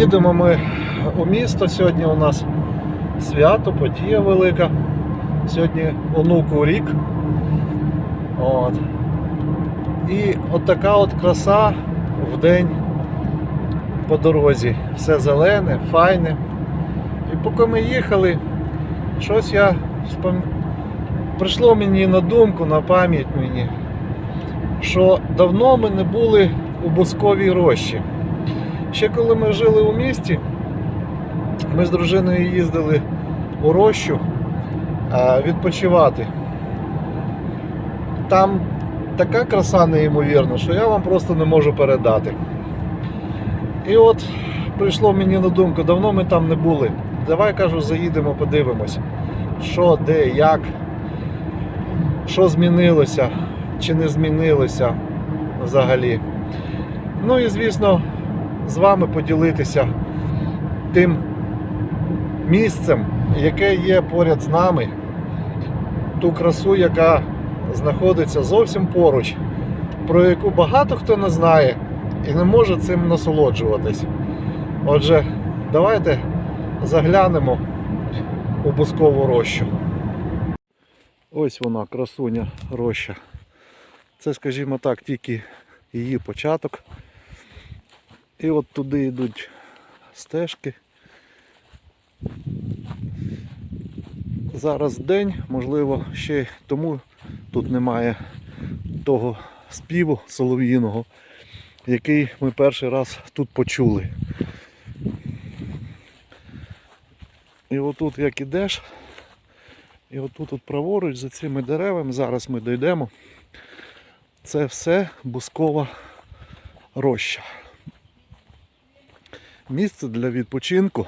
Їдемо ми у місто. Сьогодні у нас свято, подія велика. Сьогодні онуку рік. От. І от така от краса в день по дорозі. Все зелене, файне. І поки ми їхали, щось я спом... прийшло мені на думку, на пам'ять мені, що давно ми не були у Бусковій рощі. Ще коли ми жили у місті, ми з дружиною їздили у рощу відпочивати. Там така краса неймовірна, що я вам просто не можу передати. І от прийшло мені на думку, давно ми там не були. Давай кажу, заїдемо, подивимось, що, де, як, що змінилося, чи не змінилося взагалі. Ну і звісно, з вами поділитися тим місцем, яке є поряд з нами, ту красу, яка знаходиться зовсім поруч, про яку багато хто не знає і не може цим насолоджуватись. Отже, давайте заглянемо у бускову рощу. Ось вона, красуня роща. Це, скажімо так, тільки її початок. І от туди йдуть стежки. Зараз день, можливо, ще тому тут немає того співу солов'їного, який ми перший раз тут почули. І отут як ідеш, і отут от праворуч за цими деревами, зараз ми дійдемо. Це все бускова роща. Місце для відпочинку.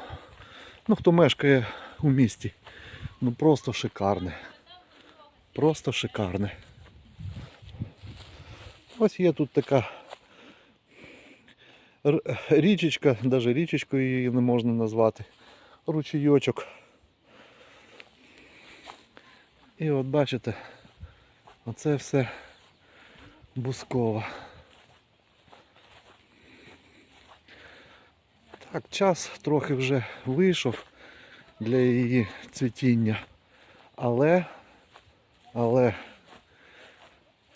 Ну, хто мешкає у місті, ну просто шикарне. Просто шикарне. Ось є тут така річечка, навіть річечкою її не можна назвати. Ручійочок. І от бачите, оце все бускова. Так, час трохи вже вийшов для її цвітіння. Але, але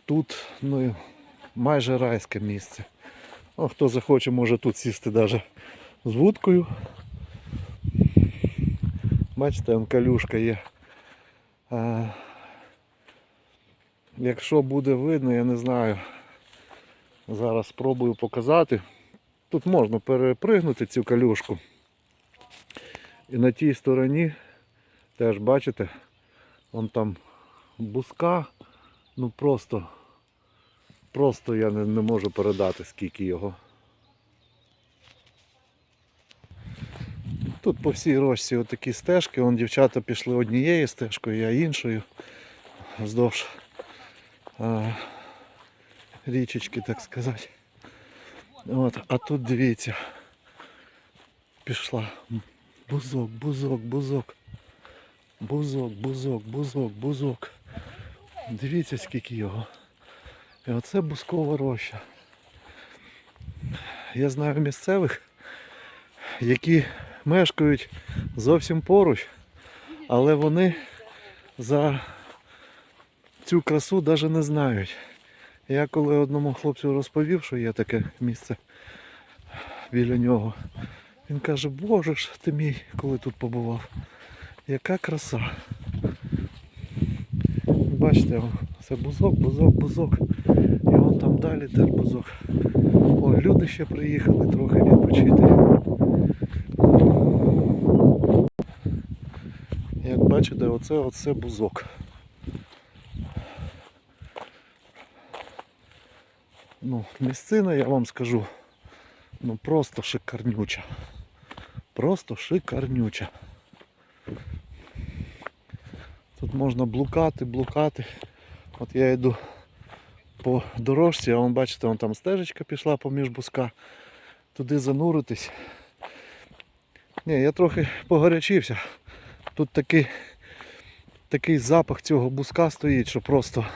тут ну, майже райське місце. Ну, хто захоче, може тут сісти навіть з вудкою. Бачите, он калюшка є. А, якщо буде видно, я не знаю. Зараз спробую показати. Тут можна перепригнути цю калюшку. І на тій стороні теж бачите, вон там буска, ну просто, просто я не, не можу передати скільки його. Тут по всій рощі отакі стежки, вон дівчата пішли однією стежкою, я іншою. Вздовж а, річечки, так сказати. От, а тут дивіться. Пішла. Бузок, бузок, бузок. Бузок, бузок, бузок, бузок. Дивіться скільки його. І оце бускова роща. Я знаю місцевих, які мешкають зовсім поруч, але вони за цю красу навіть не знають. Я коли одному хлопцю розповів, що є таке місце біля нього, він каже, боже ж ти мій, коли тут побував. Яка краса. Бачите, це бузок, бузок, бузок. І вон там далі теж бузок. О, люди ще приїхали трохи відпочити. Як бачите, оце оце бузок. Ну, місцина, я вам скажу, ну просто шикарнюча. Просто шикарнюча. Тут можна блукати, блукати. От я йду по дорожці, а вон бачите, вон там стежечка пішла поміж буска. Туди зануритись. Ні, я трохи погорячився. Тут такий, такий запах цього буска стоїть, що просто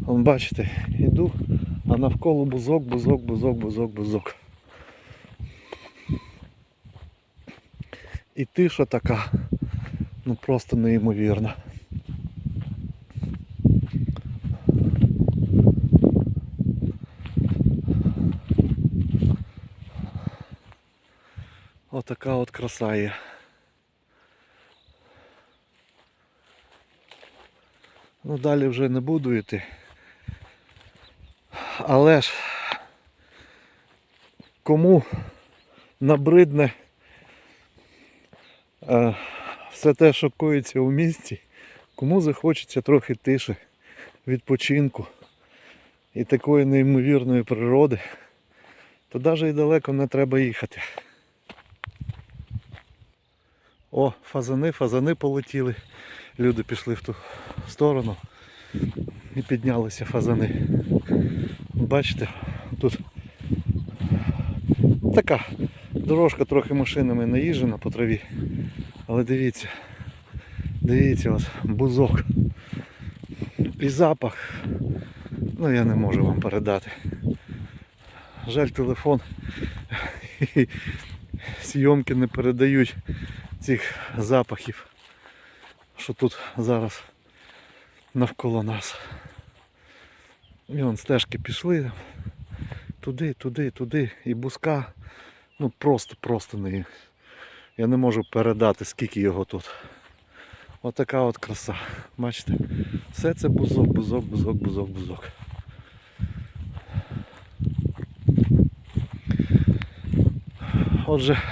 Вон бачите, йду, а навколо бузок, бузок, бузок, бузок, бузок. І тиша така, ну просто неймовірна. Отака от краса є. Ну далі вже не буду йти. Але ж кому набридне е, все те, що коїться у місті, кому захочеться трохи тиші, відпочинку і такої неймовірної природи, то навіть і далеко не треба їхати. О, фазани, фазани полетіли. Люди пішли в ту сторону і піднялися фазани. Бачите, тут така дорожка трохи машинами наїжджена по траві. Але дивіться, дивіться ось бузок. І запах. Ну я не можу вам передати. Жаль телефон. І зйомки не передають цих запахів, що тут зараз навколо нас. І вон стежки пішли. Туди, туди, туди. І бузка. Ну просто, просто не. Я не можу передати, скільки його тут. Отака от краса. Бачите? Все це бузок, бузок, бузок, бузок, бузок. Отже,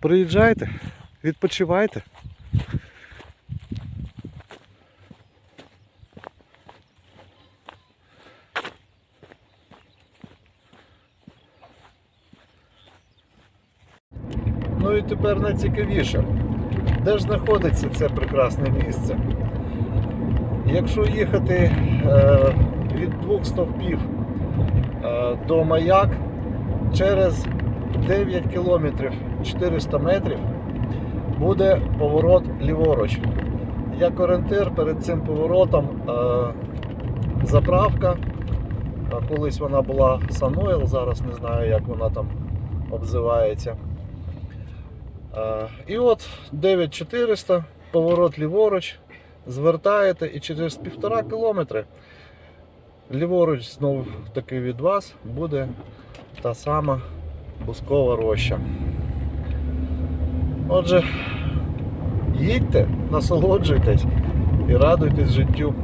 приїжджайте, відпочивайте. Ну і тепер найцікавіше. Де ж знаходиться це прекрасне місце? Якщо їхати е, від двох стовпів е, до маяк через 9 кілометрів 400 метрів буде поворот ліворуч. Як орієнтир перед цим поворотом е, заправка. Колись вона була Санойл, зараз не знаю, як вона там обзивається. Е, І от 9400, поворот ліворуч, звертаєте і через півтора кілометри ліворуч знову таки від вас буде та сама бускова роща. Отже, їдьте, насолоджуйтесь і радуйтесь життю.